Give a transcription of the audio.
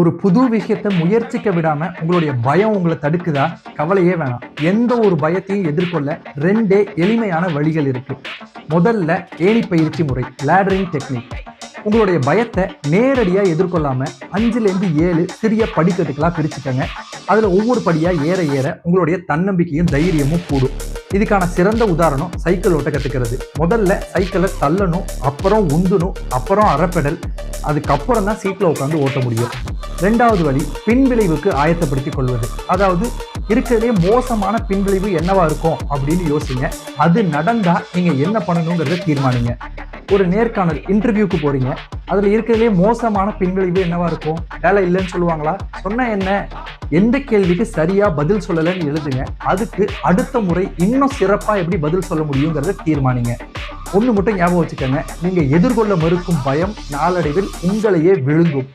ஒரு புது விஷயத்தை முயற்சிக்க விடாம உங்களுடைய பயம் உங்களை தடுக்குதா? கவலையே வேணாம். எந்த ஒரு பயத்தையும் எதிர்கொள்ள ரெண்டே எளிமையான வழிகள் இருக்கு. முதல்ல ஏணி பயிற்சி முறை லேடரிங் டெக்னிக். உங்களுடைய பயத்தை நேரடியாக எதிர்கொள்ளாம அஞ்சுலேருந்து ஏழு சிறிய படிக்கட்டுக்களாக பிரிச்சுக்கங்க. அதில் ஒவ்வொரு படியாக ஏற ஏற உங்களுடைய தன்னம்பிக்கையும் தைரியமும் கூடும். இதுக்கான சிறந்த உதாரணம் சைக்கிள் ஓட்ட கற்றுக்கிறது முதல்ல சைக்கிளை தள்ளணும் அப்புறம் உந்துணும் அப்புறம் அறப்பெடல். அதுக்கப்புறம் தான் சீட்டில் உட்காந்து ஓட்ட முடியும். ரெண்டாவது வழி பின்விளைவுக்கு ஆயத்தப்படுத்திக் கொள்வது. அதாவது இருக்கிறதே மோசமான பின்விளைவு என்னவா இருக்கும் அப்படின்னு யோசிங்க. அது நடந்தா நீங்க என்ன பண்ணணுங்கிறத தீர்மானிங்க. ஒரு நேர்காணல் இன்டர்வியூக்கு போறீங்க. அதுல இருக்கிறதுலே மோசமான பின்விளைவு என்னவா இருக்கும்? வேலை இல்லைன்னு சொல்லுவாங்களா? சொன்ன என்ன? எந்த கேள்விக்கு சரியா பதில் சொல்லலைன்னு எழுதுங்க. அதுக்கு அடுத்த முறை இன்னும் சிறப்பா எப்படி பதில் சொல்ல முடியுங்கிறத தீர்மானிங்க. ஒன்று மட்டும் ஞாபகம் வச்சுக்கோங்க. நீங்கள் எதிர்கொள்ள மறுக்கும் பயம் நாளடைவில் உங்களையே விழுங்கும்.